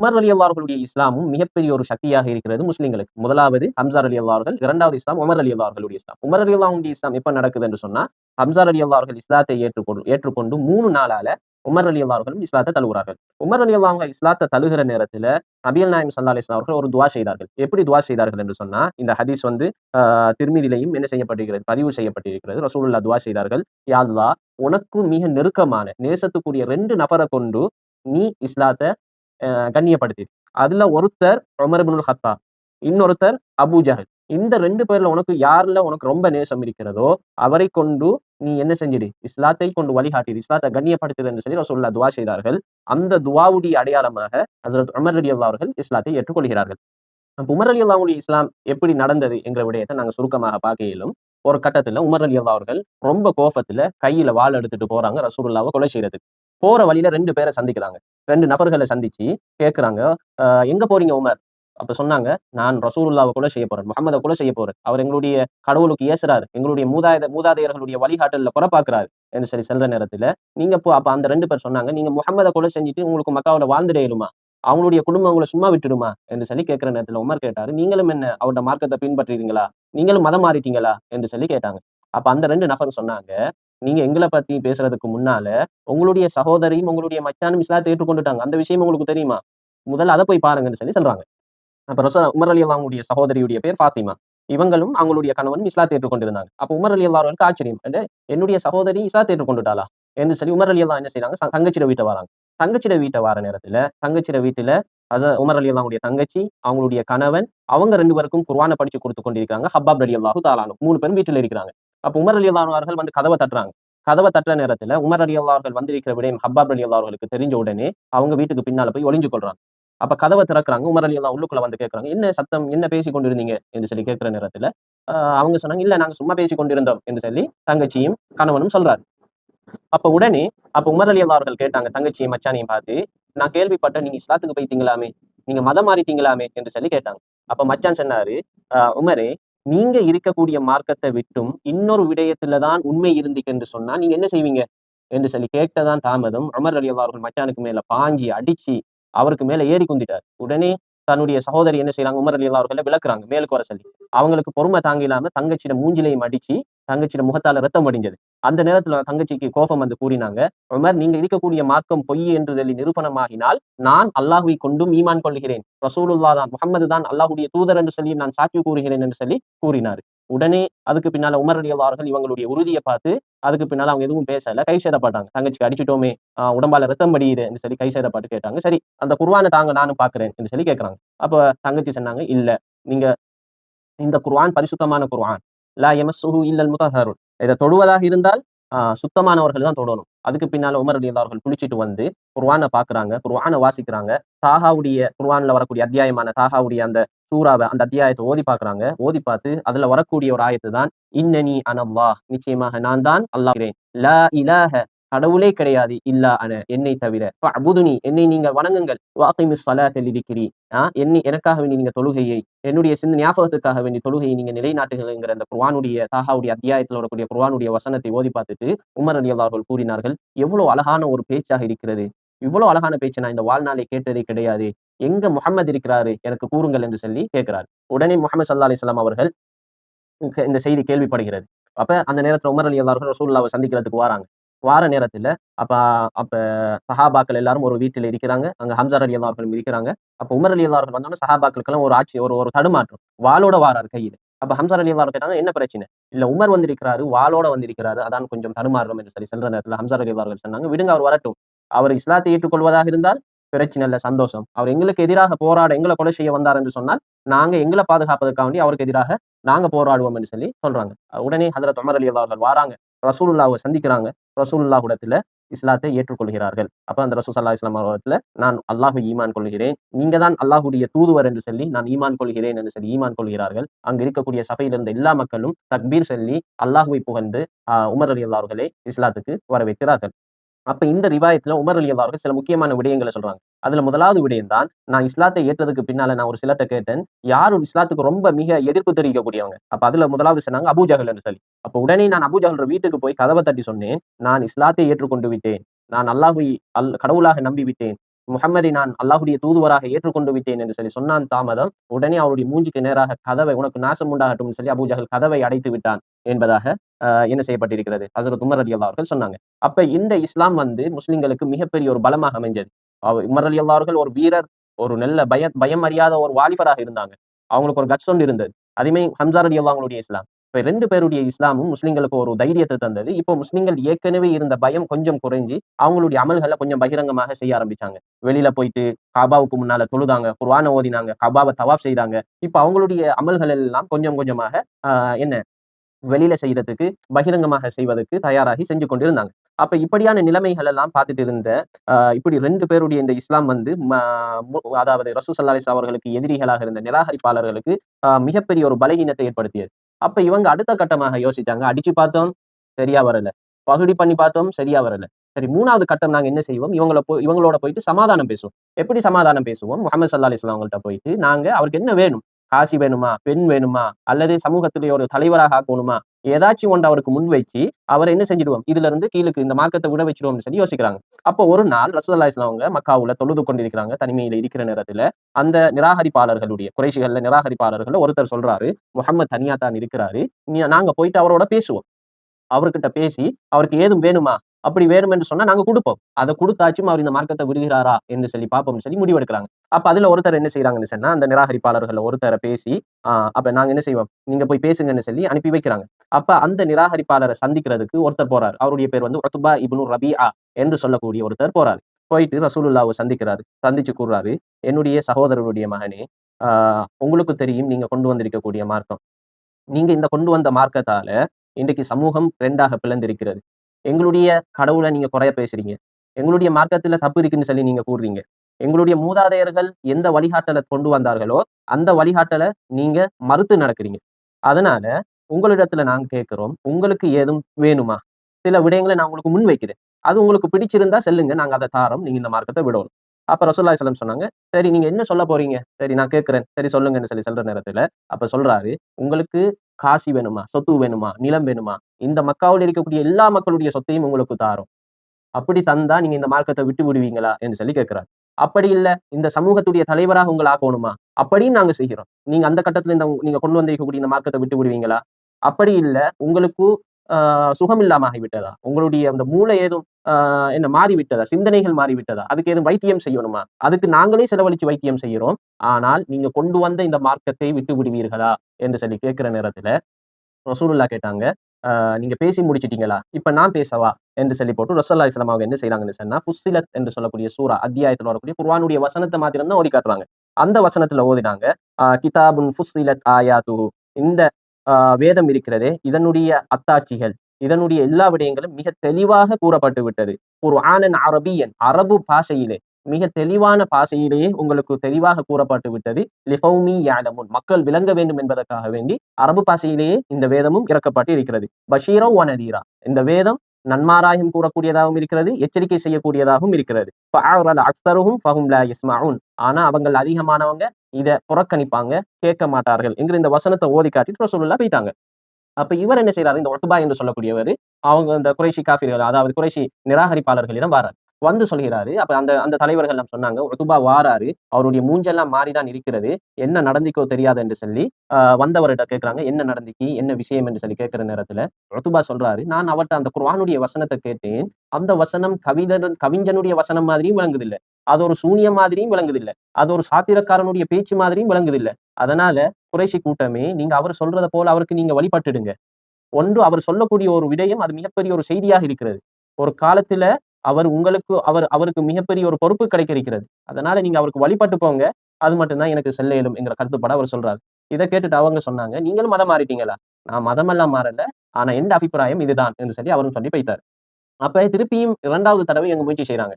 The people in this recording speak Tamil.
உமர் அலி அல்லார்களுடைய இஸ்லாமும் மிகப்பெரிய ஒரு சக்தியாக இருக்கிறது முஸ்லிம்களுக்கு முதலாவது ஹம்சார் அலி அல்லார்கள் இரண்டாவது இஸ்லாம் உமர் அலி அல்லார்களுடைய இஸ்லாம் உமர் அலி அல்லாவுடைய இஸ்லாம் எப்ப நடக்குது என்று சொன்னா ஹம்சார் அலி அல்லார்கள் இஸ்லாத்தை ஏற்றுக்கொண்டு ஏற்றுக்கொண்டு மூணு நாளால உமர் அலி அல்லார்களும் இஸ்லாத்தை தழுவுறார்கள் உமர் அலி அல்லாங்க இஸ்லாத்தை தழுகிற நேரத்துல நபியல் நாயம் சல்லா அலிஸ்லாம் அவர்கள் ஒரு துவா செய்தார்கள். எப்படி துவா செய்தார்கள் என்று சொன்னா இந்த ஹதீஸ் வந்து ஆஹ் திருமதியிலையும் என்ன செய்யப்பட்டிருக்கிறது பதிவு செய்யப்பட்டிருக்கிறது. ரசூலுல்லா துவா செய்தார்கள். யாழ்லா உனக்கு மிக நெருக்கமான நேசத்துக்குரிய ரெண்டு நபரை கொண்டு நீ இஸ்லாத்தை அஹ் கண்ணியப்படுத்தி அதுல ஒருத்தர் உமர் ஹத்தா இன்னொருத்தர் அபு ஜஹல். இந்த ரெண்டு பேர்ல உனக்கு யாருல உனக்கு ரொம்ப நேசம் இருக்கிறதோ அவரை கொண்டு நீ என்ன செஞ்சிடு? இஸ்லாத்தை கொண்டு வழிகாட்டிடு. இஸ்லாத்தை கண்ணியப்படுத்துது என்று சொல்லி ரசூல்லா துவா செய்தார்கள். அந்த துவாவுடைய அடையாளமாக ஹசரத் உமர் அலி அல்லா அவர்கள் இஸ்லாத்தை ஏற்றுக்கொள்கிறார்கள். உமர் அலி அல்லாவுடைய இஸ்லாம் எப்படி நடந்தது என்ற விடயத்தை நாங்க சுருக்கமாக பார்க்க இயலும் ஒரு கட்டத்துல உமர் அலி அல்லா அவர்கள் ரொம்ப கோபத்துல கையில வாள் எடுத்துட்டு போறாங்க ரசூல்லாவை கொலை செய்யறதுக்கு. போற வழியில ரெண்டு பேரை சந்திக்கிறாங்க. ரெண்டு நபர்களை சந்திச்சு கேட்கிறாங்க எங்க போறீங்க உமர்? அப்ப சொன்னாங்க நான் ரசூருல்லாவை கூட செய்ய போறேன் முகமதை கூட செய்ய போறேன். அவர் எங்களுடைய கடவுளுக்கு ஏசுறாரு எங்களுடைய மூதாத மூதாதையர்களுடைய வழிகாட்டல்ல குறப்பாக்குறாரு என்று சொல்லி செல்ற நேரத்துல நீங்க இப்போ அப்ப அந்த ரெண்டு பேர் சொன்னாங்க நீங்க முகமதை கூட செஞ்சுட்டு உங்களுக்கு மக்காவோட வாழ்ந்துடையிலுமா அவங்களுடைய குடும்பம் அவங்கள சும்மா விட்டுடுமா? என்று சொல்லி கேட்கிற நேரத்துல உமர் கேட்டாரு நீங்களும் என்ன அவரோட மார்க்கத்தை பின்பற்றுறீங்களா? நீங்களும் மதம் மாறிட்டீங்களா? என்று சொல்லி கேட்டாங்க. அப்ப அந்த ரெண்டு நபர் சொன்னாங்க நீங்க எங்களை பத்தி பேசுறதுக்கு முன்னால உங்களுடைய சகோதரியும் உங்களுடைய மச்சானும் இஸ்லாத்தை ஏற்றுக்கொண்டுட்டாங்க. அந்த விஷயம் உங்களுக்கு தெரியுமா? முதல்ல அதை போய் பாருங்கன்னு சொல்லி சொல்றாங்க. அப்ப ரச உமர் அலி அல்லாவுடைய சகோதரியுடைய பேர் ஃபாத்திமா. இவங்களும் அவங்களுடைய கணவனும் இஸ்லாத்தை ஏற்றுக்கொண்டிருந்தாங்க அப்ப உமர் அலி அல்லாவுக்கு ஆச்சரியம் என்னுடைய சகோதரி இஸ்லாத்தை ஏற்றுக்கொண்டுட்டாளா என்று சொல்லி உமர் அலி அல்லா என்ன செய்யறாங்க தங்கச்சிட வீட்டை வராங்க. தங்கச்சிட வீட்டை வர நேரத்துல தங்கச்சிட வீட்டுல அத உமர் அலி அல்லாவுடைய தங்கச்சி அவங்களுடைய கணவன் அவங்க ரெண்டு பேருக்கும் குர்வானை படிச்சு கொடுத்து கொண்டிருக்காங்க. ஹப்பாப் அலி அல்லாஹு தாலானு மூணு பேரும் வீட்டுல இருக்கிறாங்க. அப்ப உமர் அலி அவர்கள் வந்து கதவை தட்டுறாங்க. கதவை தட்டுற நேரத்துல உமர் அலி அல்லா அவர்கள் வந்திருக்கிற விடயம் ஹப்பாப் அலி அல்லா அவர்களுக்கு தெரிஞ்ச உடனே அவங்க வீட்டுக்கு பின்னால போய் ஒளிஞ்சு கொள்றாங்க. அப்ப கதவை திறக்கிறாங்க. உமர் அலி அல்லா உள்ளுக்குள்ள வந்து கேட்கறாங்க என்ன சத்தம்? என்ன பேசி கொண்டிருந்தீங்க என்று சொல்லி கேட்கிற நேரத்துல. அவங்க சொன்னாங்க இல்ல நாங்க சும்மா பேசி கொண்டிருந்தோம் என்று சொல்லி தங்கச்சியும் கணவனும் சொல்றாரு. அப்ப உடனே அப்ப உமர் அலி அல்லா அவர்கள் கேட்டாங்க தங்கச்சியும் மச்சானையும் பார்த்து நான் கேள்விப்பட்டேன் நீங்க இஸ்லாத்துக்கு போயிட்டீங்களாமே? நீங்க மதம் மாறிட்டீங்களாமே? என்று சொல்லி கேட்டாங்க. அப்ப மச்சான் சொன்னாரு "ஆஹ் உமரே நீங்க இருக்கக்கூடிய மார்க்கத்தை விட்டும் இன்னொரு விடயத்துல தான் உண்மை இருந்துக்கு என்று சொன்னா நீங்க என்ன செய்வீங்க? என்று சொல்லி கேட்டதான் தாமதம் அமர் அலி அவர்கள் மச்சானுக்கு மேல பாஞ்சி அடிச்சு அவருக்கு மேலே ஏறி குந்திட்டார். உடனே தன்னுடைய சகோதரி என்ன செய்யறாங்க உமர் அலி அல்லா அவர்களை விளக்குறாங்க மேலுக்கு வர சொல்லி. அவங்களுக்கு பொறுமை தாங்க இல்லாம தங்கச்சியிட மூஞ்சிலையும் அடிச்சு தங்கச்சியிட முகத்தால ரத்தம் அடிஞ்சது அந்த நேரத்துல தங்கச்சிக்கு கோபம் வந்து கூறினாங்க உமர் நீங்க இருக்கக்கூடிய மார்க்கம் பொய் என்று சொல்லி நிரூபணமாகினால் நான் அல்லாஹுவை கொண்டும் ஈமான் கொள்கிறேன். ரசூலுல்லா தான் முகமது தான் அல்லாஹ்வுடைய தூதர் என்று சொல்லி நான் சாட்சி கூறுகிறேன் என்று சொல்லி கூறினார். உடனே அதுக்கு பின்னால உமர் அவர்கள் இவங்களுடைய உறுதியை பார்த்து அதுக்கு பின்னால அவங்க எதுவும் பேசல கை சேதப்பட்டாங்க. தங்கச்சிக்கு அடிச்சுட்டோமே உடம்பால ரத்தம் படியுது என்று சொல்லி கை சேதப்பட்டு கேட்டாங்க. சரி அந்த குர்வானை தாங்க நானும் பாக்குறேன் என்று சொல்லி கேட்கறாங்க. அப்ப தங்கச்சி சொன்னாங்க இல்ல நீங்க இந்த குர்வான் பரிசுத்தமான குர்வான் லா யமஸ்ஸுஹு இல்லல் முதஹருள் இதை தொடுவதாக இருந்தால் ஆஹ் சுத்தமானவர்கள் தான் தொடணும். அதுக்கு பின்னால உமர் அலி அவர்கள் வந்து குர்வானை பாக்குறாங்க குர்வானை வாசிக்கிறாங்க. தாகாவுடைய குர்ஆன்ல வரக்கூடிய அத்தியாயமான தாகாவுடைய அந்த சூறாவை அந்த அத்தியாயத்தை ஓதி பார்க்குறாங்க. ஓதி பார்த்து அதுல வரக்கூடிய ஒரு ஆயத்து தான் இன்னனி அனல்லாஹ். நிச்சயமாக நான் தான் அல்லாஹ் லா இலாஹ கடவுளே கிடையாது இல்லா அன என்னை தவிர. அபுதுனி என்னை நீங்க வணங்குங்கள். வாக்கிமி சலாத்த லிதிக்கிரி ஆஹ் என்னை எனக்காக வேண்டி நீங்க தொழுகையை என்னுடைய சிந்த ஞாபகத்துக்காக வேண்டி தொழுகையை நீங்க நிலைநாட்டுகள்ங்கிற அந்த குர்வானுடைய தாகாவுடைய அத்தியாயத்தில் வரக்கூடிய குர்வானுடைய வசனத்தை ஓதி பார்த்துட்டு உமர் அலி அவர்கள் கூறினார்கள் எவ்வளவு அழகான ஒரு பேச்சாக இருக்கிறது. இவ்வளவு அழகான பேச்சு நான் இந்த வாழ்நாளை கேட்டதே கிடையாது. எங்க முகமது இருக்கிறாரு எனக்கு கூறுங்கள் என்று சொல்லி கேட்கிறார். உடனே முகமது சல்லா அலிஸ்லாம் அவர்கள் இந்த- செய்தி கேள்விப்படுகிறது. அப்ப அந்த நேரத்துல உமர் அலி அவர்கள் ரசூல்லாவை சந்திக்கிறதுக்கு வராங்க. வார நேரத்துல அப்ப அப்ப சஹாபாக்கள் எல்லாரும் ஒரு வீட்டில் இருக்கிறாங்க. அங்க ஹம்சார் அலி அவர்களும் இருக்கிறாங்க. அப்ப உமர் அலி அவர்கள் வந்தோம்னா சஹாபாக்களுக்கெல்லாம் ஒரு ஆட்சி ஒரு ஒரு தடுமாற்றம். வாளோட வாரார் கையில். அப்ப ஹம்சார் அலி அவர்கள் கேட்டாங்க என்ன பிரச்சனை? இல்ல உமர் வந்திருக்கிறாரு வாளோட வந்திருக்கிறாரு. அதான் கொஞ்சம் தடுமாறும் என்று சொல்லி செல்ற நேரத்துல ஹம்சார் அலி அவர்கள் சொன்னாங்க. விடுங்க அவர் வரட்டும். அவர் இஸ்லாத்தை ஏற்றுக்கொள்வதாக இருந்தால் பிரச்சனை இல்ல சந்தோஷம். அவர் எங்களுக்கு எதிராக போராட எங்களை கொலை செய்ய வந்தார் என்று சொன்னால் நாங்க எங்களை பாதுகாப்பதற்காக வேண்டி அவருக்கு எதிராக நாங்க போராடுவோம் என்று சொல்லி சொல்றாங்க. உடனே ஹசரத் உமர் அலி அவர்கள் வாராங்க. ரசூலுல்லாவை சந்திக்கிறாங்க. ரசூலுல்லாஹுடத்துல இஸ்லாத்தை ஏற்றுக்கொள்கிறார்கள். அப்ப அந்த ரசூல் சல்லா இஸ்லாம் அவர்களத்துல நான் அல்லாஹு ஈமான் கொள்கிறேன். நீங்க தான் அல்லாஹுடைய தூதுவர் என்று சொல்லி நான் ஈமான் கொள்கிறேன் என்று சொல்லி ஈமான் கொள்கிறார்கள். அங்கு இருக்கக்கூடிய சபையில் இருந்த எல்லா மக்களும் தக்பீர் சொல்லி அல்லாஹுவை புகழ்ந்து ஆஹ் உமர் அலி அவர்களை இஸ்லாத்துக்கு வரவேற்கிறார்கள். அப்ப இந்த ரிவாயத்துல உமர் அலி அவர்கள் சில முக்கியமான விடயங்களை சொல்றாங்க. அதுல முதலாவது விடயம் தான் நான் இஸ்லாத்தை ஏற்றதுக்கு பின்னால நான் ஒரு சிலர்ட்ட கேட்டேன் யார் ஒரு இஸ்லாத்துக்கு ரொம்ப மிக எதிர்ப்பு தெரிவிக்கக்கூடியவங்க? அப்ப அதுல முதலாவது சொன்னாங்க அபூஜகல் என்று சொல்லி. அப்ப உடனே நான் அபூஜகல் வீட்டுக்கு போய் கதவை தட்டி சொன்னேன் நான் இஸ்லாத்தை ஏற்றுக்கொண்டு விட்டேன் நான் அல்லாஹு அல் கடவுளாக நம்பி விட்டேன் முகமதை நான் அல்லாஹுடைய தூதுவராக ஏற்றுக்கொண்டு விட்டேன் என்று சொல்லி சொன்னான் தாமதம் உடனே அவருடைய மூஞ்சிக்கு நேராக கதவை உனக்கு நாசம் உண்டாகட்டும் சொல்லி அபூஜகல் கதவை அடைத்து விட்டான் என்பதாக என்ன செய்யப்பட்டிருக்கிறது? ஹசரத் உமர் அலி அவர்கள் சொன்னாங்க. அப்ப இந்த இஸ்லாம் வந்து முஸ்லிம்களுக்கு மிகப்பெரிய ஒரு பலமாக அமைஞ்சது. உமர் அலி அவர்கள் ஒரு வீரர் ஒரு நல்ல பய பயம் அறியாத ஒரு வாலிபராக இருந்தாங்க. அவங்களுக்கு ஒரு கட்ஸ் ஒன்று இருந்தது. அதுமே ஹம்சார் அலி அல்லாங்களுடைய இஸ்லாம். இப்ப ரெண்டு பேருடைய இஸ்லாமும் முஸ்லிம்களுக்கு ஒரு தைரியத்தை தந்தது. இப்போ முஸ்லிம்கள் ஏற்கனவே இருந்த பயம் கொஞ்சம் குறைஞ்சி அவங்களுடைய அமல்களை கொஞ்சம் பகிரங்கமாக செய்ய ஆரம்பிச்சாங்க. வெளியில போயிட்டு கபாவுக்கு முன்னால தொழுதாங்க குர்வான ஓதினாங்க கபாவை தவாப் செய்தாங்க. இப்ப அவங்களுடைய அமல்கள் எல்லாம் கொஞ்சம் கொஞ்சமாக என்ன வெளியில செய்யறதுக்கு பகிரங்கமாக செய்வதற்கு தயாராகி செஞ்சு கொண்டிருந்தாங்க. அப்ப இப்படியான நிலைமைகள் எல்லாம் பார்த்துட்டு இருந்த இப்படி ரெண்டு பேருடைய இந்த இஸ்லாம் வந்து அதாவது ரசூ சல்லாஸ் அவர்களுக்கு எதிரிகளாக இருந்த நிராகரிப்பாளர்களுக்கு மிகப்பெரிய ஒரு பலகீனத்தை ஏற்படுத்தியது. அப்ப இவங்க அடுத்த கட்டமாக யோசிச்சாங்க அடிச்சு பார்த்தோம் சரியா வரல. பகுடி பண்ணி பார்த்தோம் சரியா வரல. சரி மூணாவது கட்டம் நாங்க என்ன செய்வோம்? இவங்கள போ இவங்களோட போயிட்டு சமாதானம் பேசுவோம். எப்படி சமாதானம் பேசுவோம்? முகமது சல்லா அலிஸ்லாம் அவங்கள்ட்ட போயிட்டு நாங்க அவருக்கு என்ன வேணும்? காசி வேணுமா பெண் வேணுமா அல்லது சமூகத்திலே ஒரு தலைவராக ஆக்கணுமா ஏதாச்சும் ஒன்று அவருக்கு முன் வச்சு அவரை என்ன செஞ்சிடுவோம்? இதுல இருந்து கீழுக்கு இந்த மார்க்கத்தை விட வச்சிருவோம்னு சொல்லி யோசிக்கிறாங்க. அப்போ ஒரு நாள் ரசூல்லா இஸ்லாம் அவங்க மக்காவுல தொழுது கொண்டிருக்கிறாங்க. தனிமையில இருக்கிற நேரத்துல அந்த நிராகரிப்பாளர்களுடைய குறைசிகள்ல நிராகரிப்பாளர்கள் ஒருத்தர் சொல்றாரு முகமது தனியா தான் இருக்கிறாரு நாங்க போயிட்டு அவரோட பேசுவோம். அவர்கிட்ட பேசி அவருக்கு ஏதும் வேணுமா? அப்படி வேணும் என்று சொன்னா நாங்க கொடுப்போம். அதை கொடுத்தாச்சும் அவர் இந்த மார்க்கத்தை விடுகிறாரா என்று சொல்லி பார்ப்போம்னு சொல்லி முடிவெடுக்கிறாங்க. அப்ப அதுல ஒருத்தர் என்ன செய்யறாங்கன்னு சொன்னா அந்த நிராகரிப்பாளர்கள் ஒருத்தரை பேசி ஆஹ் அப்ப நாங்க என்ன செய்வோம்? நீங்க போய் பேசுங்கன்னு சொல்லி அனுப்பி வைக்கிறாங்க. அப்ப அந்த நிராகரிப்பாளரை சந்திக்கிறதுக்கு ஒருத்தர் போறாரு. அவருடைய பேர் வந்து ரத்துபா இபுனு ரபியா என்று சொல்லக்கூடிய ஒருத்தர் போறாரு. போயிட்டு ரசூலுல்லாவை சந்திக்கிறாரு. சந்திச்சு கூறுறாரு என்னுடைய சகோதரருடைய மகனே ஆஹ் உங்களுக்கு தெரியும் நீங்க கொண்டு வந்திருக்கக்கூடிய மார்க்கம். நீங்க இந்த கொண்டு வந்த மார்க்கத்தால இன்றைக்கு சமூகம் ரெண்டாக பிளந்திருக்கிறது. எங்களுடைய கடவுளை நீங்க குறைய பேசுறீங்க. எங்களுடைய மார்க்கத்துல தப்பு இருக்குன்னு சொல்லி நீங்க கூறுறீங்க. எங்களுடைய மூதாதையர்கள் எந்த வழிகாட்டலை கொண்டு வந்தார்களோ அந்த வழிகாட்டலை நீங்க மறுத்து நடக்கிறீங்க. அதனால உங்களிடத்துல நாங்க கேட்கிறோம் உங்களுக்கு ஏதும் வேணுமா? சில விடயங்களை நான் உங்களுக்கு முன் வைக்கிறேன். அது உங்களுக்கு பிடிச்சிருந்தா செல்லுங்க நாங்க அதை தாரோம் நீங்க இந்த மார்க்கத்தை விடணும். அப்ப ரசோல்லா இஸ்லாம் சொன்னாங்க சரி நீங்க என்ன சொல்ல போறீங்க? சரி நான் கேட்கிறேன். சரி சொல்லுங்கன்னு சொல்லி சொல்ற நேரத்துல அப்ப சொல்றாரு உங்களுக்கு காசி வேணுமா சொத்து வேணுமா நிலம் வேணுமா இந்த மக்காவில் இருக்கக்கூடிய எல்லா மக்களுடைய சொத்தையும் உங்களுக்கு தாரும். அப்படி தந்தா நீங்க இந்த மார்க்கத்தை விட்டு விடுவீங்களா என்று சொல்லி கேட்கிறார். அப்படி இல்ல இந்த சமூகத்துடைய தலைவராக உங்களை ஆக்கணுமா? அப்படியும் நாங்க செய்கிறோம். நீங்க அந்த கட்டத்துல இந்த நீங்க கொண்டு வந்திருக்கக்கூடிய இந்த மார்க்கத்தை விட்டு விடுவீங்களா? அப்படி இல்ல உங்களுக்கு சுகம் இல்லாம ஆகிவிட்டதா? உங்களுடைய அந்த மூளை ஏதும் என்ன மாறிவிட்டதா? சிந்தனைகள் மாறிவிட்டதா? அதுக்கு எதுவும் வைத்தியம் செய்யணுமா? அதுக்கு நாங்களே செலவழிச்சு வைத்தியம் செய்கிறோம் ஆனால் நீங்க கொண்டு வந்த இந்த மார்க்கத்தை விட்டு விடுவீர்களா? என்று சொல்லி கேட்கிற நேரத்துல ரசூலுல்லா கேட்டாங்க. நீங்க பேசி முடிச்சிட்டீங்களா? இப்ப நான் பேசவா? என்று சொல்லி போட்டு ரசல்லா இஸ்லாம் அவங்க என்ன செய்யறாங்கன்னு சொன்னா புஸ்திலத் என்று சொல்லக்கூடிய சூரா அத்தியாயத்தில் வரக்கூடிய குர்வானுடைய வசனத்தை மாத்திரம் தான் ஓதி காட்டுறாங்க. அந்த வசனத்துல ஓதினாங்க கிதாபுன் ஃபுஸ்திலத் ஆயாத்து. இந்த வேதம் இருக்கிறதே இதனுடைய அத்தாட்சிகள் இதனுடைய எல்லா விடயங்களும் மிக தெளிவாக கூறப்பட்டு விட்டது. ஒரு ஆனன் அரபியன் அரபு பாஷையிலே மிக தெளிவான பாஷையிலேயே உங்களுக்கு தெளிவாக கூறப்பட்டு விட்டது. லிஹௌமி யாலமுன் மக்கள் விளங்க வேண்டும் என்பதற்காக வேண்டி அரபு பாஷையிலேயே இந்த வேதமும் இறக்கப்பட்டு இருக்கிறது. பஷீரோ வனதீரா இந்த வேதம் நன்மாராயம் கூறக்கூடியதாகவும் இருக்கிறது எச்சரிக்கை செய்யக்கூடியதாகவும் இருக்கிறது. ஆனா அவங்கள் அதிகமானவங்க இதை புறக்கணிப்பாங்க கேட்க மாட்டார்கள் என்கிற இந்த வசனத்தை ஓதி காட்டிட்டு சொல்லலாம் போயிட்டாங்க அப்ப இவர் என்ன செய்யறாரு இந்த ஒட்டுபா என்று சொல்லக்கூடியவர் அவங்க இந்த குறைஷி காஃபிர்கள் அதாவது குறைஷி நிராகரிப்பாளர்களிடம் வராரு வந்து சொல்கிறாரு அப்ப அந்த அந்த தலைவர்கள் எல்லாம் சொன்னாங்க ஒட்டுபா வாராரு அவருடைய மூஞ்செல்லாம் மாறிதான் இருக்கிறது என்ன நடந்திக்கோ தெரியாது என்று சொல்லி வந்தவர்கிட்ட கேட்கிறாங்க என்ன நடந்திக்கு என்ன விஷயம் என்று சொல்லி கேட்கிற நேரத்துல ருத்துபா சொல்றாரு நான் அவர்கிட்ட அந்த குர்வானுடைய வசனத்தை கேட்டேன் அந்த வசனம் கவிதன் கவிஞனுடைய வசனம் மாதிரியும் விளங்குதில்லை. அது ஒரு சூனியம் மாதிரியும் விளங்குது இல்லை அது ஒரு சாத்திரக்காரனுடைய பேச்சு மாதிரியும் விளங்குது இல்லை அதனால குறைசி கூட்டமே நீங்க அவர் சொல்றத போல அவருக்கு நீங்க வழிபட்டுடுங்க. ஒன்று அவர் சொல்லக்கூடிய ஒரு விடயம் அது மிகப்பெரிய ஒரு செய்தியாக இருக்கிறது. ஒரு காலத்துல அவர் உங்களுக்கு அவர் அவருக்கு மிகப்பெரிய ஒரு பொறுப்பு கிடைக்கிறது அதனால நீங்க அவருக்கு வழிபட்டு போங்க. அது மட்டும்தான் எனக்கு செல்ல இயலும் என்கிற கருத்துப்பட அவர் சொல்றாரு. இதை கேட்டுட்டு அவங்க சொன்னாங்க நீங்களும் மதம் மாறிட்டீங்களா? நான் மதமெல்லாம் மாறல. ஆனா எந்த அபிப்பிராயம் இதுதான்? என்று சொல்லி அவரும் சொல்லி போயிட்டார் அப்ப திருப்பியும் இரண்டாவது தடவை எங்க முயற்சி செய்யறாங்க